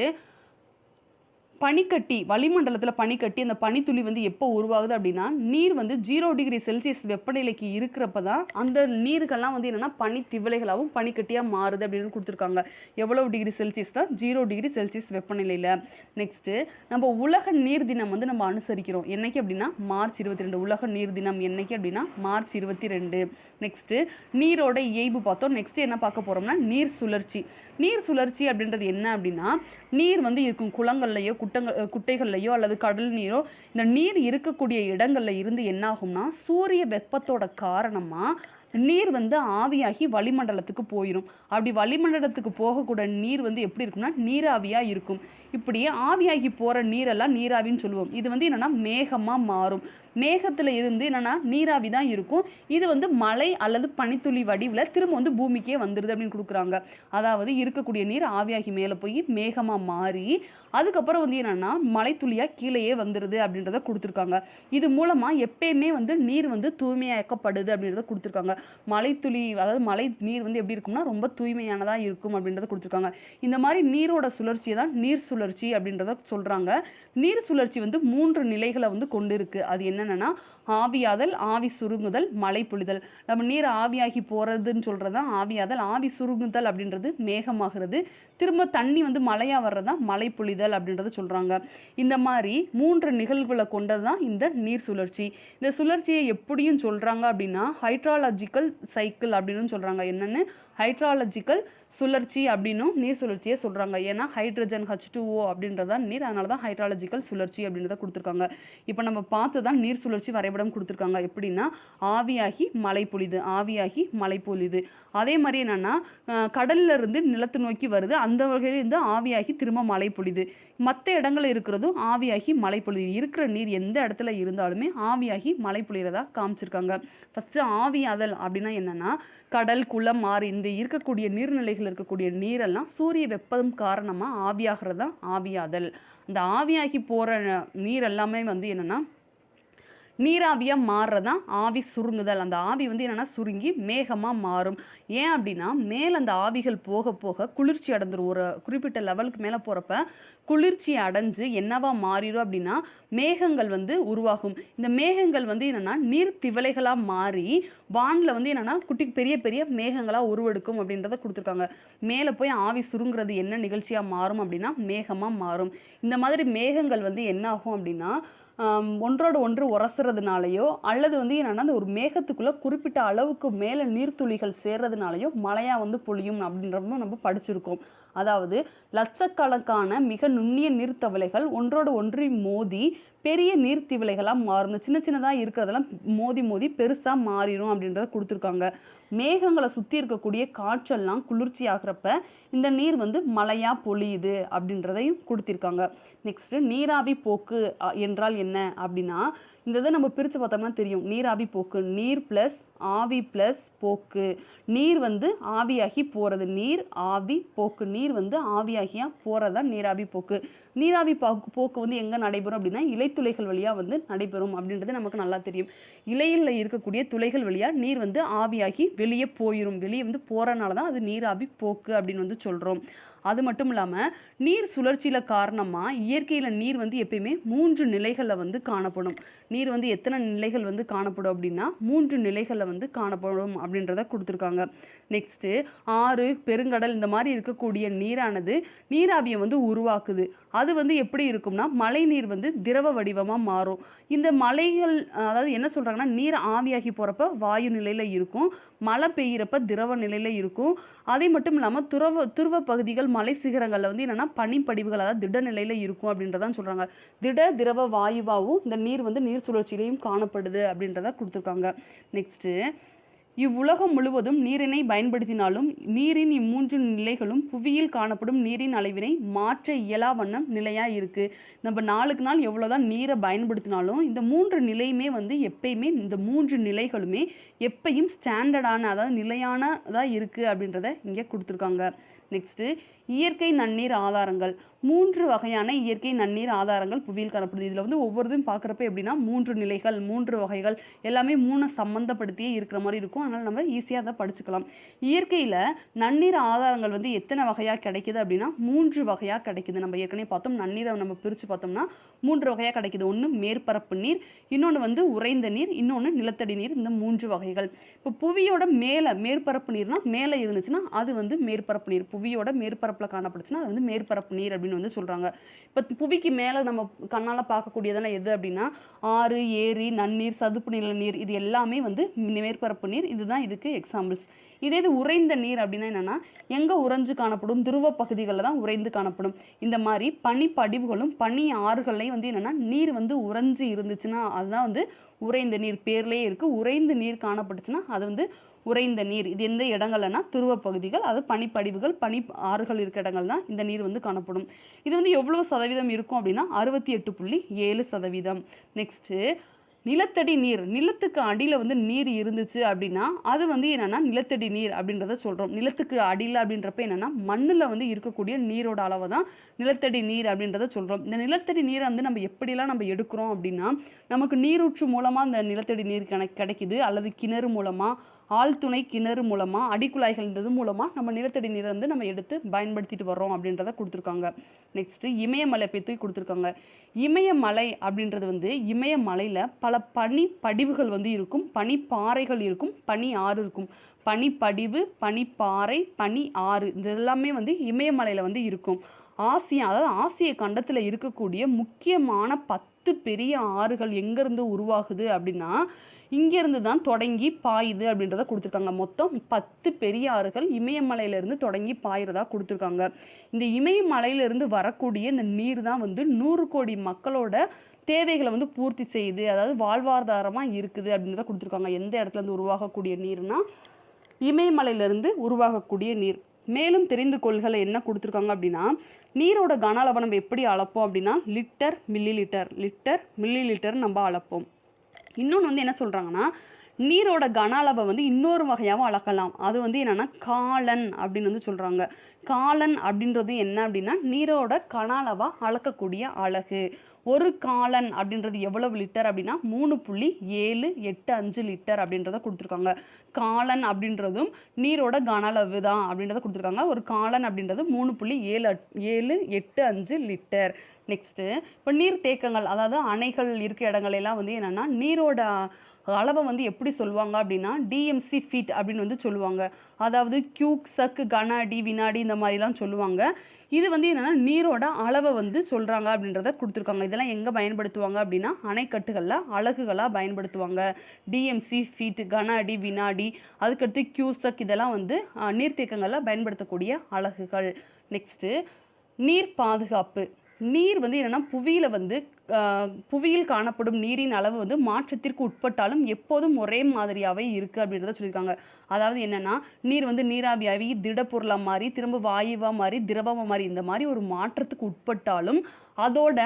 Speaker 1: பனிக்கட்டி வளிமண்டலத்தில் பனிக்கட்டி அந்த பனித்துளி வந்து எப்போ உருவாகுது அப்படின்னா நீர் வந்து ஜீரோ டிகிரி செல்சியஸ் வெப்பநிலைக்கு இருக்கிறப்ப தான் அந்த நீர்கள்லாம் வந்து என்னென்னா பனி திவலைகளாகவும் பனிக்கட்டியாக மாறுது அப்படின்னு கொடுத்துருக்காங்க. எவ்வளோ டிகிரி செல்சியஸ் தான்? ஜீரோ டிகிரி செல்சியஸ் வெப்பநிலையில். நெக்ஸ்ட்டு நம்ம உலக நீர் தினம் வந்து நம்ம அனுசரிக்கிறோம். என்னைக்கு அப்படின்னா மார்ச் இருபத்தி ரெண்டு உலக நீர் தினம் என்னைக்கு அப்படின்னா மார்ச் இருபத்தி ரெண்டு நெக்ஸ்ட்டு நீரோட இயல்பு பார்த்தோம். நெக்ஸ்ட் என்ன பார்க்க போகிறோம்னா நீர் சுழற்சி. நீர் சுழற்சி அப்படின்றது என்ன அப்படின்னா நீர் வந்து இருக்கும் குளங்கள்லையோ குட்டங்கள் குட்டைகள்லையோ அல்லது கடல் நீரோ இந்த நீர் இருக்கக்கூடிய இடங்களில் இருந்து என்ன ஆகும்னா சூரிய வெப்பத்தோட காரணமாக நீர் வந்து ஆவியாகி வளிமண்டலத்துக்கு போயிடும் அப்படி வளிமண்டலத்துக்கு போகக்கூடிய நீர் வந்து எப்படி இருக்கும்னா நீராவியாக இருக்கும். இப்படி ஆவியாகி போகிற நீரெல்லாம் நீராவின்னு சொல்லுவோம். இது வந்து என்னென்னா மேகமாக மாறும். மேகத்தில் இருந்து என்னென்னா நீராவி தான் இருக்கும். இது வந்து மழை அல்லது பனித்துளி வடிவில் திரும்ப வந்து பூமிக்கே வந்துடுது அப்படின்னு கொடுக்குறாங்க. அதாவது இருக்கக்கூடிய நீர் ஆவியாகி மேலே போய் மேகமாக மாறி அதுக்கப்புறம் வந்து என்னென்னா மலைத்துளியாக கீழேயே வந்துடுது அப்படின்றத கொடுத்துருக்காங்க. இது மூலமாக எப்பயுமே வந்து நீர் வந்து தூய்மையாக்கப்படுது அப்படின்றத கொடுத்துருக்காங்க. மலைத்துளி அதாவது மலை நீர் வந்து எப்படி இருக்கும்னா ரொம்ப தூய்மையானதாக இருக்கும் அப்படின்றத கொடுத்துருக்காங்க. இந்த மாதிரி நீரோட சுழற்சியை தான் நீர் சுழற்சி அப்படின்றத சொல்கிறாங்க நீர் சுழற்சி வந்து மூன்று நிலைகளை வந்து கொண்டு இருக்குது அது என்னென்னா ஆவியாதல் ஆவி சுருங்குதல் மழை பொழிதல். நம்ம நீர் ஆவியாகி போகிறதுன்னு சொல்கிறது தான் ஆவியாதல் ஆவி சுருங்குதல் அப்படின்றது மேகமாகிறது. திரும்ப தண்ணி வந்து மழையாக வர்றது தான் மழை பொழிதல் அப்படின்றத சொல்கிறாங்க இந்த மாதிரி மூன்று நிகழ்வுகளை கொண்டது தான் இந்த நீர் சுழற்சி. இந்த சுழற்சியை எப்படியும் சொல்கிறாங்க அப்படின்னா ஹைட்ராலஜிக்கல் சைக்கிள் அப்படின்னு சொல்கிறாங்க என்னென்னு? ஹைட்ராலஜிக்கல் சுழற்சி அப்படின்னும் நீர் சுழற்சியை சொல்கிறாங்க ஏன்னா ஹைட்ரஜன் ஹச் டூ ஓ அப்படின்றது தான் நீர் அதனால தான் ஹைட்ராலஜிக்கல் சுழற்சி அப்படின்றத கொடுத்துருக்காங்க. இப்போ நம்ம பார்த்து தான் நீர் சுழற்சி வரைபடம் கொடுத்துருக்காங்க. எப்படின்னா ஆவியாகி மழை பொழிது ஆவியாகி மழை பொழிது. அதே மாதிரி என்னென்னா கடல்ல இருந்து நிலத்தை நோக்கி வருது. அந்த வகையில் இருந்து ஆவியாகி திரும்ப மழை பொழிது. மற்ற இடங்களில் இருக்கிறதும் ஆவியாகி மழை பொழிது. இருக்கிற நீர் எந்த இடத்துல இருந்தாலுமே ஆவியாகி மழை பொழிகிறதா காமிச்சிருக்காங்க. ஃபஸ்ட்டு ஆவியாதல் அப்படின்னா என்னென்னா கடல் குளம் ஆறு இந்த இருக்கக்கூடிய நீர்நிலை நீர்நிலைகள் இருக்கக்கூடிய நீரெல்லாம் சூரிய வெப்பம் காரணமாக ஆவியாகிறது தான் ஆவியாதல். இந்த ஆவியாகி போகிற நீர் எல்லாமே வந்து என்னென்னா நீராவியாக மாறுறதான் ஆவி சுருங்குதல். அந்த ஆவி வந்து என்னென்னா சுருங்கி மேகமாக மாறும். ஏன் அப்படின்னா மேலே அந்த ஆவிகள் போக போக குளிர்ச்சி அடைந்துரும் ஒரு குறிப்பிட்ட லெவலுக்கு மேலே போகிறப்ப குளிர்ச்சி அடைஞ்சு என்னவா மாறிடும் அப்படின்னா மேகங்கள் வந்து உருவாகும். இந்த மேகங்கள் வந்து என்னென்னா நீர் திவலைகளாக மாறி வானில் வந்து என்னென்னா குட்டி பெரிய பெரிய மேகங்களாக உருவெடுக்கும் அப்படின்றத கொடுத்துருக்காங்க. மேலே போய் ஆவி சுருங்குறது என்ன நிகழ்ச்சியாக மாறும் அப்படின்னா மேகமாக மாறும். இந்த மாதிரி மேகங்கள் வந்து என்ன ஆகும் அப்படின்னா ஒன்றோடு ஒன்று உரசுறதுனாலையோ அல்லது வந்து என்னென்னா அந்த ஒரு மேகத்துக்குள்ளே குறிப்பிட்ட அளவுக்கு மேலே நீர்த்துளிகள் சேர்றதுனாலையோ மழையாக வந்து பொழியும் அப்படின்றதும் நம்ம படிச்சிருக்கோம். அதாவது லட்சக்கணக்கான மிக நுண்ணிய நீர்த்தவளைகள் ஒன்றோடு ஒன்றி மோதி பெரிய நீர்த்திவளைகளாக மாறும் சின்ன சின்னதாக இருக்கிறதெல்லாம் மோதி மோதி பெருசாக மாறிடும் அப்படின்றத கொடுத்துருக்காங்க. மேகங்களை சுற்றி இருக்கக்கூடிய காற்றெல்லாம் குளிர்ச்சி ஆகிறப்ப இந்த நீர் வந்து மழையாக பொழியுது அப்படின்றதையும் கொடுத்துருக்காங்க. நெக்ஸ்ட்டு நீராவி போக்கு என்றால் என்ன அப்படின்னா இந்த இதை நம்ம பிரித்து பார்த்தோம்னா தெரியும். நீராவி போக்கு. நீர் ப்ளஸ் ஆவி ப்ளஸ் போக்கு. நீர் வந்து ஆவியாகி போகிறது நீர் ஆவி போக்கு. நீர் வந்து ஆவியாகியாக போகிறது தான் நீராவி போக்கு. நீராவி போக்கு போக்கு வந்து எங்கே நடைபெறும் அப்படின்னா இலைத்துளைகள் வழியாக வந்து நடைபெறும் அப்படின்றது நமக்கு நல்லா தெரியும். இலையில் இருக்கக்கூடிய துளைகள் வழியாக நீர் வந்து ஆவியாகி வெளியே போயிடும் வெளியே வந்து போகிறனால தான் அது நீராவி போக்கு அப்படின்னு வந்து சொல்கிறோம் அது மட்டும் இல்லாமல் நீர் சுழற்சியில் காரணமாக இயற்கையில் நீர் வந்து எப்பயுமே மூன்று நிலைகளில் வந்து காணப்படும். நீர் வந்து எத்தனை நிலைகள் வந்து காணப்படும் அப்படின்னா மூன்று நிலைகளில் வந்து காணப்படும் அப்படின்றத கொடுத்துருக்காங்க. நெக்ஸ்ட்டு ஆறு பெருங்கடல் இந்த மாதிரி இருக்கக்கூடிய நீரானது நீராவியை வந்து உருவாக்குது. அது வந்து எப்படி இருக்கும்னா மழை நீர் வந்து திரவ வடிவமாக மாறும். இந்த மலைகள் அதாவது என்ன சொல்கிறாங்கன்னா நீர் ஆவியாகி போகிறப்ப வாயு நிலையில் இருக்கும். மழை பெய்கிறப்ப திரவ நிலையில் இருக்கும். அதே மட்டும் இல்லாமல் துறவ துருவ பகுதிகள் மலை சிகரங்களில் வந்து என்னென்னா பனிப்படிவுகள் அதாவது திட நிலையில் இருக்கும் அப்படின்றதான் சொல்கிறாங்க திட திரவ வாயுவாகவும் இந்த நீர் வந்து நீர் சுழற்சியிலையும் காணப்படுது அப்படின்றத கொடுத்துருக்காங்க. நெக்ஸ்ட்டு இவ்வுலகம் முழுவதும் நீரினை பயன்படுத்தினாலும் நீரின் இம்மூன்று நிலைகளும் புவியில் காணப்படும் நீரின் அளவினை மாற்ற இயலா வண்ணம் நிலையாக இருக்குது நம்ம நாளுக்கு நாள் எவ்வளோதான் நீரை பயன்படுத்தினாலும் இந்த மூன்று நிலையுமே வந்து எப்பயுமே இந்த மூன்று நிலைகளுமே எப்பயும் ஸ்டாண்டர்டான அதாவது நிலையானதாக இருக்குது அப்படின்றத இங்கே கொடுத்துருக்காங்க. நெக்ஸ்ட்டு இயற்கை நன்னீர் ஆதாரங்கள். மூன்று வகையான இயற்கை நன்னீர் ஆதாரங்கள் புவியில் காணப்படுது. இதில் வந்து ஒவ்வொருத்தையும் பார்க்குறப்ப எப்படின்னா மூன்று நிலைகள் மூன்று வகைகள் எல்லாமே மூணை சம்மந்தப்படுத்தியே இருக்கிற மாதிரி இருக்கும். அதனால் நம்ம ஈஸியாக அதை படிச்சுக்கலாம். இயற்கையில் நன்னீர் ஆதாரங்கள் வந்து எத்தனை வகையாக கிடைக்குது அப்படின்னா மூன்று வகையாக கிடைக்குது. நம்ம ஏற்கனவே பார்த்தோம் நன்னீரை நம்ம பிரித்து பார்த்தோம்னா மூன்று வகையாக கிடைக்குது. ஒன்று மேற்பரப்பு நீர் இன்னொன்று வந்து உறைந்த நீர் இன்னொன்று நிலத்தடி நீர் இந்த மூன்று வகைகள். இப்போ புவியோட மேலே மேற்பரப்பு நீர்னால் மேலே இருந்துச்சுன்னா அது வந்து மேற்பரப்பு நீர். புவியோட மேற்பரப்பு மேற்பரப்பில் காணப்படுச்சுன்னா அது வந்து மேற்பரப்பு நீர் அப்படின்னு வந்து சொல்கிறாங்க இப்போ புவிக்கு மேலே நம்ம கண்ணால் பார்க்கக்கூடியதெல்லாம் எது அப்படின்னா ஆறு ஏரி நன்னீர் சதுப்பு நில நீர் இது எல்லாமே வந்து மேற்பரப்பு நீர். இதுதான் இதுக்கு எக்ஸாம்பிள்ஸ் இதே இது உறைந்த நீர் அப்படின்னா என்னென்னா எங்கே உறைஞ்சு காணப்படும்? துருவ பகுதிகளில் தான் உறைந்து காணப்படும். இந்த மாதிரி பனிப்படிவுகளும் பனி ஆறுகள்லையும் வந்து என்னென்னா நீர் வந்து உறைஞ்சு இருந்துச்சுன்னா அதுதான் வந்து உறைந்த நீர் பேர்லேயே இருக்குது உறைந்த நீர் காணப்பட்டுச்சுன்னா அது வந்து உறைந்த நீர். இது எந்த இடங்கள்னா துருவ பகுதிகள் அது பனிப்படிவுகள் பனி ஆறுகள் இருக்க இடங்கள் தான் இந்த நீர் வந்து காணப்படும். இது வந்து எவ்வளோ சதவீதம் இருக்கும் அப்படின்னா அறுபத்தி எட்டு புள்ளி ஏழு சதவீதம். நெக்ஸ்ட்டு நிலத்தடி நீர் நிலத்துக்கு அடியில் வந்து நீர் இருந்துச்சு அப்படின்னா அது வந்து என்னென்னா நிலத்தடி நீர் அப்படின்றத சொல்கிறோம் நிலத்துக்கு அடியில் அப்படின்றப்ப என்னென்னா மண்ணில் வந்து இருக்கக்கூடிய நீரோட அளவு தான் நிலத்தடி நீர் அப்படின்றத சொல்கிறோம் இந்த நிலத்தடி நீரை வந்து நம்ம எப்படிலாம் நம்ம எடுக்கிறோம் அப்படின்னா நமக்கு நீரூற்று மூலமாக அந்த நிலத்தடி நீர் கணக்கு கிடைக்குது அல்லது கிணறு மூலமாக ஆழ்துணை கிணறு மூலமாக அடிக்குழாய்கள் இது மூலமாக நம்ம நிலத்தடி நீரை வந்து நம்ம எடுத்து பயன்படுத்திட்டு வரோம் அப்படின்றத கொடுத்துருக்காங்க. நெக்ஸ்ட்டு இமயமலை பற்றி கொடுத்துருக்காங்க. இமயமலை அப்படின்றது வந்து இமயமலையில் பல பனி படிவுகள் வந்து இருக்கும். பனிப்பாறைகள் இருக்கும் பனி ஆறு இருக்கும். பனிப்படிவு பனிப்பாறை பனி ஆறு இது எல்லாமே வந்து இமயமலையில் வந்து இருக்கும். ஆசியா அதாவது ஆசிய கண்டத்தில் இருக்கக்கூடிய முக்கியமான பத்து பெரிய ஆறுகள் எங்கேருந்து உருவாகுது அப்படின்னா இங்கேருந்து தான் தொடங்கி பாயுது அப்படின்றத கொடுத்துருக்காங்க. மொத்தம் பத்து பெரிய ஆறுகள் இமயமலையிலேருந்து தொடங்கி பாயிறதா கொடுத்துருக்காங்க. இந்த இமயமலையிலேருந்து வரக்கூடிய இந்த நீர் தான் வந்து நூறு கோடி மக்களோட தேவைகளை வந்து பூர்த்தி செய்யுது அதாவது வாழ்வாதாரமாக இருக்குது அப்படின்றத கொடுத்துருக்காங்க. எந்த இடத்துல இருந்து உருவாகக்கூடிய நீர்னா இமயமலையிலேருந்து உருவாகக்கூடிய நீர். மேலும் தெரிந்து கொள்களை என்ன கொடுத்துருக்காங்க அப்படின்னா நீரோட கன அளவை நம்ம எப்படி அளப்போம் அப்படின்னா litre millilitre litre millilitre நம்ம அளப்போம். இன்னொன்று வந்து என்ன சொல்கிறாங்கன்னா நீரோட கன அளவை வந்து இன்னொரு வகையாகவும் அளக்கலாம். அது வந்து என்னென்னா காலன் அப்படின்னு வந்து சொல்கிறாங்க காலன் அப்படின்றது என்ன அப்படின்னா நீரோட கன அளவாக அளக்கக்கூடிய அழகு. ஒரு காலன் அப்படின்றது எவ்வளவு லிட்டர் அப்படின்னா மூணு புள்ளி ஏழு எட்டு அஞ்சு லிட்டர் அப்படின்றத கொடுத்துருக்காங்க. காலன் அப்படின்றதும் நீரோட கன அளவு தான் அப்படின்றத கொடுத்துருக்காங்க. ஒரு காலன் அப்படின்றது மூணு புள்ளி ஏழு ஏழு எட்டு அஞ்சு லிட்டர் நெக்ஸ்ட்டு இப்போ நீர் தேக்கங்கள் அதாவது அணைகள் இருக்க இடங்கள் எல்லாம் வந்து என்னென்னா நீரோட அளவை வந்து எப்படி சொல்லுவாங்க அப்படின்னா டிஎம்சி ஃபீட் அப்படின்னு வந்து சொல்லுவாங்க. அதாவது கியூக் சக்கு கன அடி வினாடி இந்த மாதிரிலாம் சொல்லுவாங்க. இது வந்து என்னென்னா நீரோட அளவை வந்து சொல்கிறாங்க அப்படின்றத கொடுத்துருக்காங்க. இதெல்லாம் எங்கே பயன்படுத்துவாங்க அப்படின்னா அணைக்கட்டுகளில் அலகுகளாக பயன்படுத்துவாங்க. டிஎம்சி ஃபீட் கன அடி வினாடி அதுக்கடுத்து கியூசக் இதெல்லாம் வந்து நீர்த்தேக்கங்களில் பயன்படுத்தக்கூடிய அலகுகள். நெக்ஸ்ட்டு நீர் பாதுகாப்பு. நீர் வந்து என்னென்னா புவியில் வந்து புவியில் காணப்படும் நீரின் அளவு வந்து மாற்றத்திற்கு உட்பட்டாலும் எப்போதும் ஒரே மாதிரியாகவே இருக்குது அப்படின்றத சொல்லியிருக்காங்க. அதாவது என்னென்னா நீர் வந்து நீராவியாகி திடப்பொருளாக மாறி திரும்ப வாயுவாக மாறி திரவமாக மாறி இந்த மாதிரி ஒரு மாற்றத்துக்கு உட்பட்டாலும் அதோட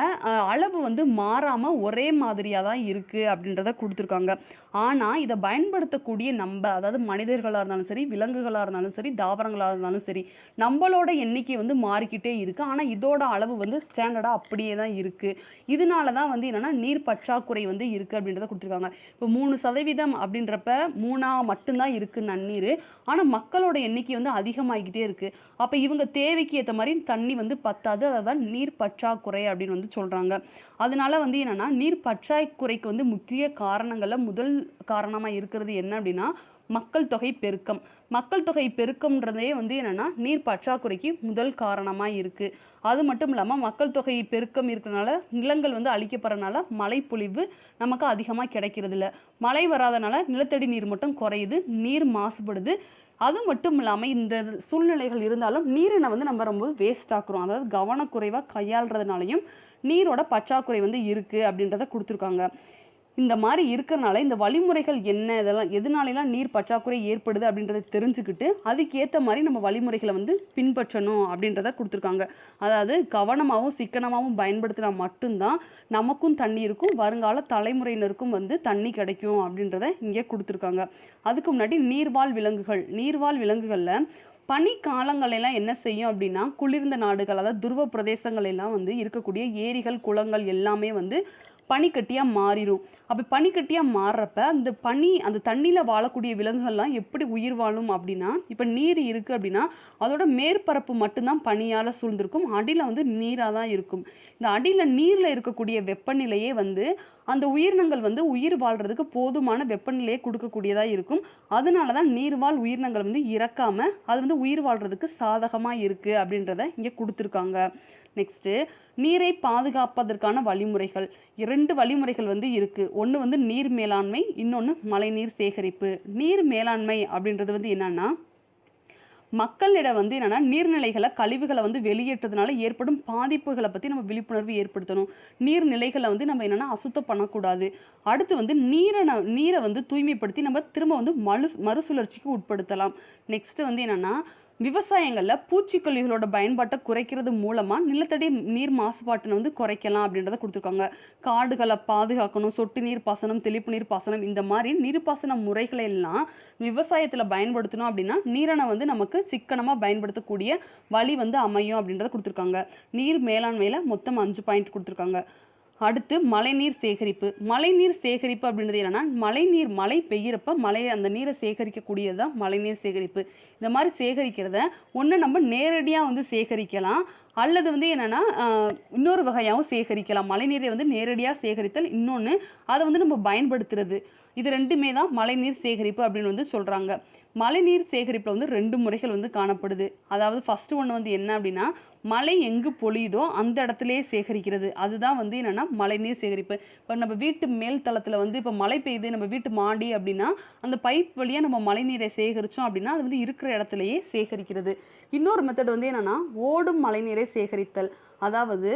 Speaker 1: அளவு வந்து மாறாமல் ஒரே மாதிரியாக தான் இருக்குது அப்படின்றத கொடுத்துருக்காங்க. ஆனால் இதை பயன்படுத்தக்கூடிய நம்ம அதாவது மனிதர்களாக இருந்தாலும் சரி விலங்குகளாக இருந்தாலும் சரி தாவரங்களாக இருந்தாலும் சரி நம்மளோட எண்ணிக்கை வந்து மாறிக்கிட்டே இருக்குது ஆனால் இதோட அளவு வந்து ஸ்டாண்டர்டாக அப்படியே தான் இருக்குது இதனால தான் வந்து என்னென்னா நீர் பற்றாக்குறை வந்து இருக்குது அப்படின்றத கொடுத்துருக்காங்க. இப்போ மூணு சதவீதம் அப்படின்றப்ப மூணாக மட்டும்தான் இருக்குது நன்னீர். ஆனால் மக்களோட எண்ணிக்கை வந்து அதிகமாகிக்கிட்டே இருக்குது அப்போ இவங்க தேவைக்கு ஏற்ற மாதிரி தண்ணி வந்து பத்தாது. அதான் நீர் பற்றாக்குறை அப்படின்னு வந்து சொல்கிறாங்க அதனால வந்து என்னென்னா நீர் பற்றாக்குறைக்கு வந்து முக்கிய காரணங்களில் முதல் காரணமாக இருக்கிறது என்ன அப்படின்னா மக்கள் தொகை பெருக்கம். மக்கள் தொகை பெருக்கம்ன்றதே வந்து என்னென்னா நீர் பற்றாக்குறைக்கு முதல் காரணமாக இருக்குது அது மட்டும் இல்லாமல் மக்கள் தொகை பெருக்கம் இருக்கிறனால நிலங்கள் வந்து அழிக்கப்படுறதுனால மழைப்பொழிவு நமக்கு அதிகமாக கிடைக்கிறது இல்லை மழை வராதனால நிலத்தடி நீர் மட்டும் குறையுது நீர் மாசுபடுது அது மட்டும் இல்லாமல் இந்த சூழ்நிலைகள் இருந்தாலும் நீரினை வந்து நம்ம ரொம்ப வேஸ்ட் ஆக்குறோம். அதாவது கவனக்குறைவாக கையாளுறதுனாலையும் நீரோட பற்றாக்குறை வந்து இருக்குது அப்படின்றத கொடுத்துருக்காங்க. இந்த மாதிரி இருக்கிறனால இந்த வழிமுறைகள் என்ன? இதெல்லாம் எதனாலலாம் நீர் பற்றாக்குறை ஏற்படுது அப்படின்றத தெரிஞ்சுக்கிட்டு அதுக்கேற்ற மாதிரி நம்ம வழிமுறைகளை வந்து பின்பற்றணும் அப்படின்றத கொடுத்துருக்காங்க. அதாவது கவனமாகவும் சிக்கனமாகவும் பயன்படுத்தினா மட்டும்தான் நமக்கும் தண்ணி இருக்கும் வருங்கால தலைமுறையினருக்கும் வந்து தண்ணி கிடைக்கும் அப்படின்றத இங்கே கொடுத்துருக்காங்க. அதுக்கு முன்னாடி நீர்வாழ் விலங்குகள். நீர்வாழ் விலங்குகளில் பனி காலங்களெல்லாம் என்ன செய்யும் அப்படின்னா குளிர்ந்த நாடுகள் அதாவது துருவ பிரதேசங்கள் எல்லாம் வந்து இருக்கக்கூடிய ஏரிகள் குளங்கள் எல்லாமே வந்து பனிக்கட்டியாக மாறிடும் அப்போ பனிக்கட்டியாக மாறுறப்ப அந்த பனி அந்த தண்ணியில் வாழக்கூடிய விலங்குகள்லாம் எப்படி உயிர் வாழும் அப்படின்னா இப்போ நீர் இருக்குது அப்படின்னா அதோட மேற்பரப்பு மட்டும்தான் பனியால் சூழ்ந்திருக்கும். அடியில் வந்து நீராக தான் இருக்கும். இந்த அடியில் நீரில் இருக்கக்கூடிய வெப்பநிலையே வந்து அந்த உயிரினங்கள் வந்து உயிர் வாழ்கிறதுக்கு போதுமான வெப்பநிலையை கொடுக்கக்கூடியதாக இருக்கும். அதனால தான் நீர்வாழ் உயிரினங்கள் வந்து இறக்காமல் அது வந்து உயிர் வாழ்கிறதுக்கு சாதகமாக இருக்குது அப்படின்றத இங்கே கொடுத்துருக்காங்க. நெக்ஸ்ட்டு நீரை பாதுகாப்பதற்கான வழிமுறைகள். இரண்டு வழிமுறைகள் வந்து இருக்குது ஒன்று வந்து நீர் மேலாண்மை இன்னொன்று மழைநீர் சேகரிப்பு. நீர் மேலாண்மை அப்படின்றது வந்து என்னென்னா மக்களிடம் வந்து என்னென்னா நீர்நிலைகளை கழிவுகளை வந்து வெளியேற்றதுனால ஏற்படும் பாதிப்புகளை பற்றி நம்ம விழிப்புணர்வு ஏற்படுத்தணும். நீர்நிலைகளை வந்து நம்ம என்னென்னா அசுத்தம் பண்ணக்கூடாது. அடுத்து வந்து நீரை ந- நீரை வந்து தூய்மைப்படுத்தி நம்ம திரும்ப வந்து மறு மறுசுழற்சிக்கு உட்படுத்தலாம். நெக்ஸ்ட்டு வந்து என்னென்னா விவசாயங்களில் பூச்சிக்கொல்லிகளோட பயன்பாட்டை குறைக்கிறது மூலமாக நிலத்தடி நீர் மாசுபாட்டினை வந்து குறைக்கலாம் அப்படின்றத கொடுத்துருக்காங்க. காடுகளை பாதுகாக்கணும் சொட்டு நீர் பாசனம் தெளிப்பு நீர் பாசனம் இந்த மாதிரி நீர்ப்பாசன முறைகளை எல்லாம் விவசாயத்தில் பயன்படுத்தணும் அப்படின்னா நீரனை வந்து நமக்கு சிக்கனமாக பயன்படுத்தக்கூடிய வழி வந்து அமையும் அப்படின்றத கொடுத்துருக்காங்க. நீர் மேலாண்மையில் மொத்தம் அஞ்சு பாயிண்ட் கொடுத்துருக்காங்க. அடுத்து மழைநீர் சேகரிப்பு. மழைநீர் சேகரிப்பு அப்படின்றது என்னென்னா மழைநீர் மழை பெய்யிறப்ப மழை அந்த நீரை சேகரிக்கக்கூடியது தான் மழைநீர் சேகரிப்பு. இந்த மாதிரி சேகரிக்கிறத ஒன்று நம்ம நேரடியாக வந்து சேகரிக்கலாம். அல்லது வந்து என்னென்னா இன்னொரு வகையாகவும் சேகரிக்கலாம். மழைநீரை வந்து நேரடியாக சேகரித்தல் இன்னொன்று அதை வந்து நம்ம பயன்படுத்துறது. இது ரெண்டுமே தான் மழைநீர் சேகரிப்பு அப்படின்னு வந்து சொல்கிறாங்க மழைநீர் சேகரிப்பில் வந்து ரெண்டு முறைகள் வந்து காணப்படுது. அதாவது ஃபஸ்ட்டு ஒன்று வந்து என்ன அப்படின்னா மழை எங்கு பொழியுதோ அந்த இடத்துலயே சேகரிக்கிறது. அதுதான் வந்து என்னன்னா மழைநீர் சேகரிப்பு. இப்போ நம்ம வீட்டு மேல் தளத்தில் வந்து இப்போ மழை பெய்யுது நம்ம வீட்டு மாடி அப்படின்னா அந்த பைப் வழியாக நம்ம மழைநீரை சேகரித்தோம் அப்படின்னா அது வந்து இருக்கிற இடத்துலயே சேகரிக்கிறது. இன்னொரு மெத்தட் வந்து என்னன்னா ஓடும் மழைநீரை சேகரித்தல். அதாவது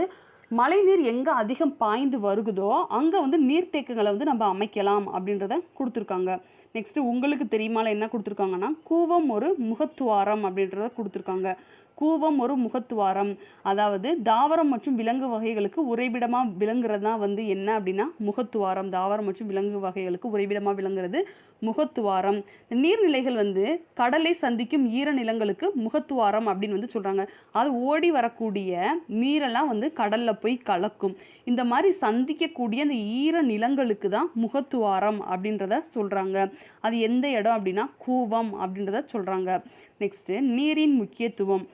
Speaker 1: மழைநீர் எங்கே அதிகம் பாய்ந்து வருகுதோ அங்கே வந்து நீர்த்தேக்கங்களை வந்து நம்ம அமைக்கலாம் அப்படின்றத கொடுத்துருக்காங்க. நெக்ஸ்ட் உங்களுக்கு தெரியுமால என்ன கொடுத்துருக்காங்கன்னா கூவம் ஒரு முகத்துவாரம் அப்படின்றத கொடுத்துருக்காங்க. கூவம் ஒரு முகத்துவாரம். அதாவது தாவரம் மற்றும் விலங்கு வகைகளுக்கு உறைவிடமாக விளங்குறது தான் வந்து என்ன அப்படின்னா முகத்துவாரம். தாவரம் மற்றும் விலங்கு வகைகளுக்கு உறைவிடமாக விளங்குறது முகத்துவாரம். நீர்நிலைகள் வந்து கடலை சந்திக்கும் ஈரநிலங்களுக்கு முகத்துவாரம் அப்படின்னு வந்து சொல்கிறாங்க அது ஓடி வரக்கூடிய நீரெல்லாம் வந்து கடலில் போய் கலக்கும். இந்த மாதிரி சந்திக்கக்கூடிய அந்த ஈர நிலங்களுக்கு தான் முகத்துவாரம் அப்படின்றத சொல்கிறாங்க அது எந்த இடம் அப்படின்னா கூவம் அப்படின்றத சொல்கிறாங்க நெக்ஸ்ட்டு நீரின் முக்கியத்துவம்.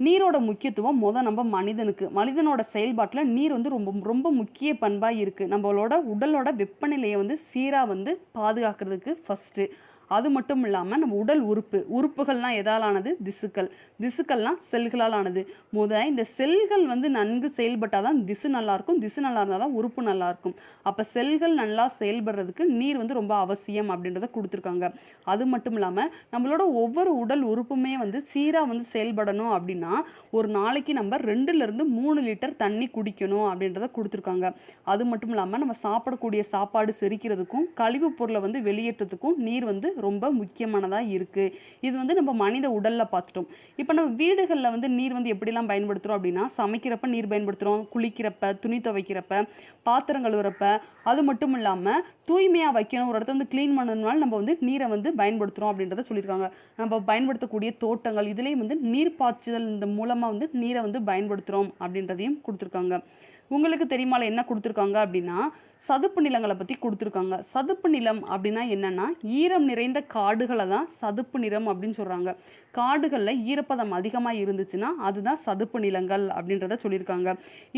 Speaker 1: நீரோட முக்கியத்துவம் முதல் நம்ம மனிதனுக்கு. மனிதனோட செயல்பாட்டில் நீர் வந்து ரொம்ப ரொம்ப முக்கிய பண்பாக இருக்குது நம்மளோட உடலோட வெப்பநிலையை வந்து சீராக வந்து பாதுகாக்கிறதுக்கு ஃபஸ்ட்டு அது மட்டும் இல்லாமல் நம்ம உடல் உறுப்பு உறுப்புகள்லாம் எதால் ஆனது திசுக்கள். திசுக்கள்லாம் செல்களால் ஆனது முத இந்த செல்கள் வந்து நன்கு செயல்பட்டால் தான் திசு நல்லாயிருக்கும் திசு நல்லா இருந்தால் தான் உறுப்பு நல்லாயிருக்கும் அப்போ செல்கள் நல்லா செயல்படுறதுக்கு நீர் வந்து ரொம்ப அவசியம் அப்படின்றத கொடுத்துருக்காங்க. அது மட்டும் இல்லாமல் நம்மளோட ஒவ்வொரு உடல் உறுப்புமே வந்து சீராக வந்து செயல்படணும் அப்படின்னா ஒரு நாளைக்கு நம்ம ரெண்டுலேருந்து மூணு லிட்டர் தண்ணி குடிக்கணும் அப்படின்றத கொடுத்துருக்காங்க. அது மட்டும் இல்லாமல் நம்ம சாப்பிடக்கூடிய சாப்பாடு செரிக்கிறதுக்கும் கழிவுப் பொருளை வந்து வெளியேற்றத்துக்கும் நீர் வந்து ரொம்ப முக்கியமானதாக இருக்குது இது வந்து நம்ம மனித உடலில் பார்த்துட்டோம். இப்போ நம்ம வீடுகளில் வந்து நீர் வந்து எப்படிலாம் பயன்படுத்துகிறோம் அப்படின்னா சமைக்கிறப்ப நீர் பயன்படுத்துகிறோம் குளிக்கிறப்ப துணி துவைக்கிறப்ப பாத்திரம் கழுவுறப்ப அது மட்டும் இல்லாமல் தூய்மையாக வைக்கணும் ஒரு இடத்த வந்து க்ளீன் பண்ணணும்னால நம்ம வந்து நீரை வந்து பயன்படுத்துகிறோம் அப்படின்றத சொல்லியிருக்காங்க. நம்ம பயன்படுத்தக்கூடிய தோட்டங்கள் இதுலேயும் வந்து நீர் பாய்ச்சுதல் இந்த மூலமாக வந்து நீரை வந்து பயன்படுத்துகிறோம் அப்படின்றதையும் கொடுத்துருக்காங்க. உங்களுக்கு தெரியுமால என்ன கொடுத்துருக்காங்க அப்படின்னா சதுப்பு நிலங்களை பற்றி கொடுத்துருக்காங்க. சதுப்பு நிலம் அப்படின்னா என்னென்னா ஈரம் நிறைந்த காடுகளை தான் சதுப்பு நிலம் அப்படின்னு சொல்கிறாங்க காடுகளில் ஈரப்பதம் அதிகமாக இருந்துச்சுன்னா அதுதான் சதுப்பு நிலங்கள் அப்படின்றத சொல்லியிருக்காங்க.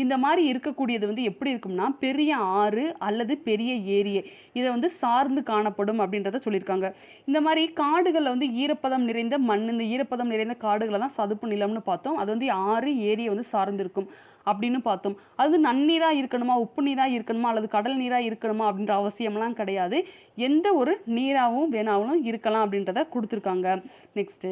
Speaker 1: இந்த மாதிரி இருக்கக்கூடியது வந்து எப்படி இருக்கும்னா பெரிய ஆறு அல்லது பெரிய ஏரியை இதை வந்து சார்ந்து காணப்படும் அப்படின்றத சொல்லியிருக்காங்க. இந்த மாதிரி காடுகளில் வந்து ஈரப்பதம் நிறைந்த மண் இந்த ஈரப்பதம் நிறைந்த காடுகளை தான் சதுப்பு நிலம்னு பார்த்தோம். அது வந்து ஆறு ஏரியை வந்து சார்ந்திருக்கும். அப்படின்னு பார்த்தோம். அது நன்னீராக இருக்கணுமா உப்பு நீராக இருக்கணுமா அல்லது கடல் நீராக இருக்கணுமா அப்படின்ற அவசியம்லாம் கிடையாது. எந்த ஒரு நீராகவும் வேணாலும் இருக்கலாம் அப்படின்றத கொடுத்துருக்காங்க. நெக்ஸ்ட்டு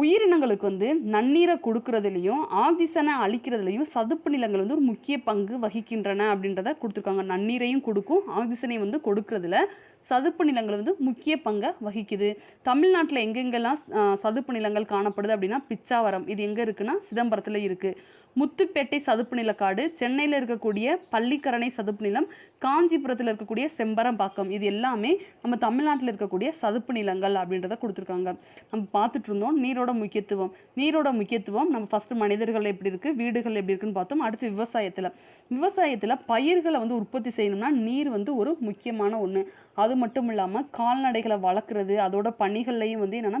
Speaker 1: உயிரினங்களுக்கு வந்து நன்னீரை கொடுக்கறதுலையும் ஆக்சிஜனை அழிக்கிறதுலையும் சதுப்பு நிலங்கள் வந்து ஒரு முக்கிய பங்கு வகிக்கின்றன அப்படின்றத கொடுத்துருக்காங்க. நன்னீரையும் கொடுக்கும் ஆக்சிஜனையும் வந்து கொடுக்கறதுல சதுப்பு நிலங்கள் வந்து முக்கிய பங்கை வகிக்குது. தமிழ்நாட்டில் எங்கெங்கெல்லாம் சதுப்பு நிலங்கள் காணப்படுது அப்படின்னா பிச்சாவரம். இது எங்கே இருக்குன்னா சிதம்பரத்தில் இருக்குது முத்துப்பேட்டை சதுப்பு நிலக்காடு சென்னையில் இருக்கக்கூடிய பள்ளிக்கரணை சதுப்பு நிலம் காஞ்சிபுரத்தில் இருக்கக்கூடிய செம்பரம்பாக்கம். இது எல்லாமே நம்ம தமிழ்நாட்டில் இருக்கக்கூடிய சதுப்பு நிலங்கள் அப்படின்றத கொடுத்துருக்காங்க. நம்ம பார்த்துட்டு இருந்தோம் நீரோட முக்கியத்துவம். நீரோட முக்கியத்துவம் நம்ம ஃபஸ்ட்டு மனிதர்கள் எப்படி இருக்குது வீடுகள் எப்படி இருக்குன்னு பார்த்தோம். அடுத்து விவசாயத்தில். விவசாயத்தில் பயிர்களை வந்து உற்பத்தி செய்யணும்னா நீர் வந்து ஒரு முக்கியமான ஒன்று அது மட்டும் இல்லாமல் கால்நடைகளை வளர்க்குறது அதோட பணிகள்லையும் வந்து என்னென்னா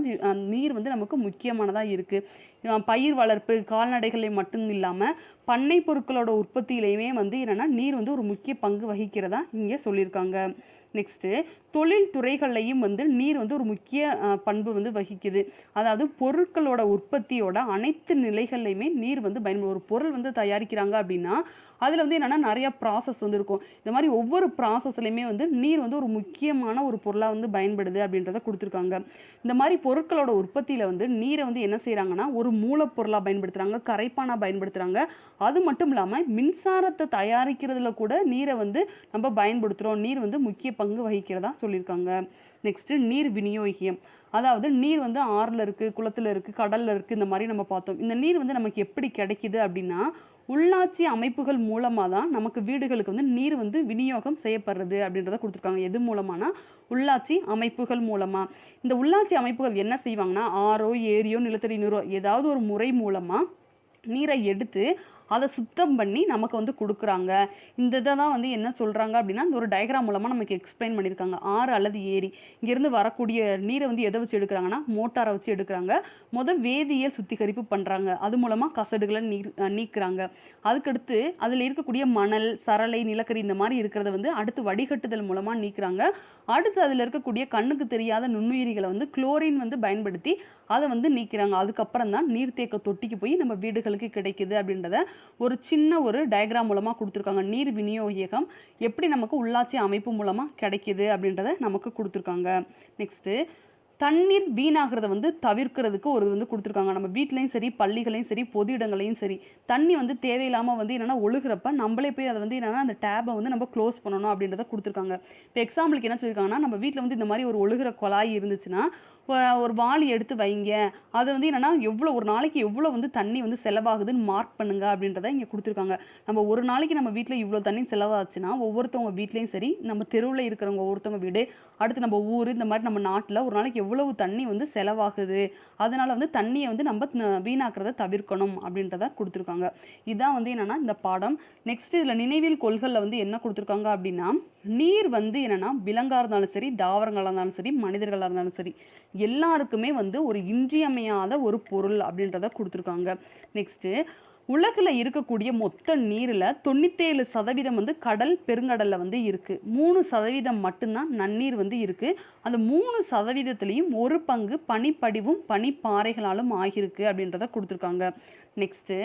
Speaker 1: நீர் வந்து நமக்கு முக்கியமானதாக இருக்குது பயிர் வளர்ப்பு கால்நடைகளை மட்டும் இல்லாமல் பண்ணை பொருட்களோட உற்பத்தியிலையுமே வந்து என்னென்னா நீர் வந்து ஒரு முக்கிய பங்கு வகிக்கிறதா இங்கே சொல்லியிருக்காங்க. நெக்ஸ்ட்டு தொழில் துறைகள்லையும் வந்து நீர் வந்து ஒரு முக்கிய பண்பு வந்து வகிக்குது. அதாவது பொருட்களோட உற்பத்தியோட அனைத்து நிலைகள்லையுமே நீர் வந்து பயன்படும் ஒரு பொருள் வந்து தயாரிக்கிறாங்க அப்படின்னா அதில் வந்து என்னென்னா நிறையா ப்ராசஸ் வந்து இருக்கும். இந்த மாதிரி ஒவ்வொரு ப்ராசஸ்லையுமே வந்து நீர் வந்து ஒரு முக்கியமான ஒரு பொருளாக வந்து பயன்படுது அப்படின்றத கொடுத்துருக்காங்க. இந்த மாதிரி பொருட்களோட உற்பத்தியில் வந்து நீரை வந்து என்ன செய்கிறாங்கன்னா ஒரு மூலப்பொருளாக பயன்படுத்துகிறாங்க கரைப்பானாக பயன்படுத்துகிறாங்க அது மட்டும் இல்லாமல் மின்சாரத்தை தயாரிக்கிறதுல கூட நீரை வந்து நம்ம பயன்படுத்துகிறோம் நீர் வந்து முக்கிய பங்கு வகிக்கிறதா சொல்லியிருக்காங்க. நெக்ஸ்ட்டு நீர் விநியோகியம். அதாவது நீர் வந்து ஆறில் இருக்குது குளத்தில் இருக்குது கடலில் இருக்குது இந்த மாதிரி நம்ம பார்த்தோம். இந்த நீர் வந்து நமக்கு எப்படி கிடைக்குது அப்படின்னா உள்ளாட்சி அமைப்புகள் மூலமாக தான் நமக்கு வீடுகளுக்கு வந்து நீர் வந்து விநியோகம் செய்யப்படுறது அப்படின்றத கொடுத்துருக்காங்க. எது மூலமானா உள்ளாட்சி அமைப்புகள் மூலமாக இந்த உள்ளாட்சி அமைப்புகள் என்ன செய்வாங்கன்னா ஆறோ ஏரியோ நிலத்தடி நீரோ ஏதாவது ஒரு முறை மூலமாக நீரை எடுத்து அதை சுத்தம் பண்ணி நமக்கு வந்து கொடுக்குறாங்க. இந்த இதை தான் வந்து என்ன சொல்கிறாங்க அப்படின்னா இந்த ஒரு டயக்ராம் மூலமாக நமக்கு எக்ஸ்பிளைன் பண்ணியிருக்காங்க. ஆறு அல்லது ஏரி. இங்கேருந்து வரக்கூடிய நீரை வந்து எதை வச்சு எடுக்கிறாங்கன்னா மோட்டாரை வச்சு எடுக்கிறாங்க. மொதல் வேதியியல் சுத்திகரிப்பு பண்ணுறாங்க அது மூலமாக கசடுகளை நீர் நீக்கிறாங்க நீக்குறாங்க. அதுக்கடுத்து அதில் இருக்கக்கூடிய மணல் சரளை நிலக்கரி இந்த மாதிரி இருக்கிறத வந்து அடுத்து வடிகட்டுதல் மூலமாக நீக்கிறாங்க. அடுத்து அதில் இருக்கக்கூடிய கண்ணுக்கு தெரியாத நுண்ணுயிரிகளை வந்து குளோரின் வந்து பயன்படுத்தி அதை வந்து நீக்கிறாங்க. அதுக்கப்புறம் தான் நீர்த்தேக்க தொட்டிக்கு போய் நம்ம வீடுகளுக்கு கிடைக்குது அப்படின்றத ஒரு சின்ன ஒரு டயக்ராம் மூலமாக கொடுத்துருக்காங்க. நீர் விநியோகம் எப்படி நமக்கு உள்ளாட்சி அமைப்பு மூலமாக கிடைக்கிது அப்படின்றத நமக்கு கொடுத்துருக்காங்க. நெக்ஸ்ட்டு தண்ணீர் வீணாகிறத வந்து தவிர்க்கிறதுக்கு ஒரு இது வந்து கொடுத்துருக்காங்க. நம்ம வீட்லேயும் சரி பள்ளிகளையும் சரி பொது இடங்களையும் சரி தண்ணி வந்து தேவையில்லாமல் வந்து என்னென்னா ஒழுகிறப்ப நம்மளே போய் அதை வந்து என்னென்னா அந்த டேப்பை வந்து நம்ம க்ளோஸ் பண்ணணும் அப்படின்றத கொடுத்துருக்காங்க. இப்போ எக்ஸாம்பிளுக்கு என்ன சொல்லியிருக்காங்கன்னா நம்ம வீட்டில் வந்து இந்த மாதிரி ஒரு ஒழுகிற குழாய் இருந்துச்சுன்னா ஒரு வாளி எடுத்து வைங்க. அது வந்து என்னென்னா எவ்வளோ ஒரு நாளைக்கு எவ்வளோ வந்து தண்ணி வந்து செலவாகுதுன்னு மார்க் பண்ணுங்க அப்படின்றத இங்கே கொடுத்துருக்காங்க. நம்ம ஒரு நாளைக்கு நம்ம வீட்டில் இவ்வளோ தண்ணி செலவாச்சுன்னா ஒவ்வொருத்தவங்க வீட்லேயும் சரி நம்ம தெருவில் இருக்கிறவங்க ஒவ்வொருத்தவங்க வீடு அடுத்து நம்ம ஊர் இந்த மாதிரி நம்ம நாட்டில் ஒரு நாளைக்கு எவ்வளவு தண்ணி வந்து செலவாகுது அதனால் வந்து தண்ணியை வந்து நம்ம வீணாக்கிறத தவிர்க்கணும் அப்படின்றத கொடுத்துருக்காங்க. இதான் வந்து என்னென்னா இந்த பாடம். நெக்ஸ்ட் இதில் நினைவில் கொள்கையில் வந்து என்ன கொடுத்துருக்காங்க அப்படின்னா நீர் வந்து என்னென்னா விலங்காக இருந்தாலும் சரி தாவரங்களாக இருந்தாலும் சரி மனிதர்களாக இருந்தாலும் சரி எல்லாருக்குமே வந்து ஒரு இன்றியமையாத ஒரு பொருள் அப்படின்றத கொடுத்துருக்காங்க. நெக்ஸ்ட்டு உலகில் இருக்கக்கூடிய மொத்த நீரில் தொண்ணூத்தேழு சதவீதம் வந்து கடல் பெருங்கடலில் வந்து இருக்குது மூணு சதவீதம் மட்டும்தான் நன்னீர் வந்து இருக்குது அந்த மூணு சதவீதத்துலேயும் ஒரு பங்கு பனிப்படிவும் பனிப்பாறைகளாலும் ஆகியிருக்கு அப்படின்றத கொடுத்துருக்காங்க. நெக்ஸ்ட்டு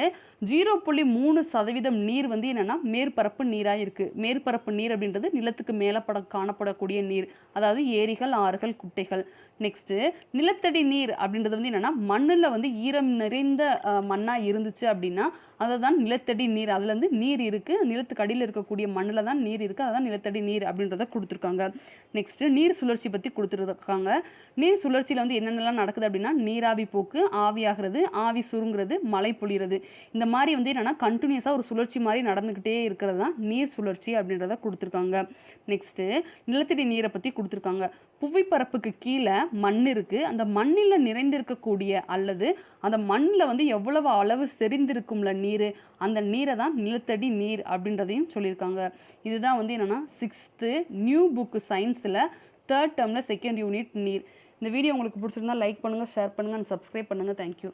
Speaker 1: ஜீரோ புள்ளி மூணு சதவீதம் நீர் வந்து என்னென்னா மேற்பரப்பு நீராக இருக்குது மேற்பரப்பு நீர் அப்படின்றது நிலத்துக்கு மேலே பட காணப்படக்கூடிய நீர். அதாவது ஏரிகள் ஆறுகள் குட்டைகள். நெக்ஸ்ட்டு நிலத்தடி நீர் அப்படின்றது வந்து என்னென்னா மண்ணில் வந்து ஈரம் நிறைந்த மண்ணாக இருந்துச்சு அப்படின்னா அதை தான் நிலத்தடி நீர். அதுலேருந்து நீர் இருக்குது நிலத்துக்கு அடியில் இருக்கக்கூடிய மண்ணில் தான் நீர் இருக்குது அதுதான் நிலத்தடி நீர் அப்படின்றத கொடுத்துருக்காங்க. நெக்ஸ்ட்டு நீர் சுழற்சி பற்றி கொடுத்துருக்காங்க. நீர் சுழற்சியில் வந்து என்னென்னலாம் நடக்குது அப்படின்னா நீராவி போக்கு ஆவியாகிறது ஆவி சுருங்குறது மழை பொழிகிறது இந்த மாதிரி வந்து என்னென்னா கண்டினியூஸாக ஒரு சுழற்சி மாதிரி நடந்துக்கிட்டே இருக்கிறது தான் நீர் சுழற்சி அப்படின்றத கொடுத்துருக்காங்க. நெக்ஸ்ட்டு நிலத்தடி நீரை பற்றி கொடுத்துருக்காங்க. புவிப்பரப்புக்கு கீழே மண் இருக்குது அந்த மண்ணில் நிறைந்திருக்கக்கூடிய அல்லது அந்த மண்ணில் வந்து எவ்வளவு அளவு செறிந்திருக்கும்ல நீர் அந்த நீரை தான் நிலத்தடி நீர் அப்படின்றதையும் சொல்லியிருக்காங்க. இதுதான் வந்து என்னென்னா சிக்ஸ்த்து நியூ புக்கு சயின்ஸில் தேர்ட் டேர்மில் செகண்ட் யூனிட் நீர். இந்த வீடியோ உங்களுக்கு பிடிச்சிருந்தா லைக் பண்ணுங்கள் ஷேர் பண்ணுங்கள் அண்ட் சப்ஸ்கிரைப் பண்ணுங்கள் தேங்க்யூ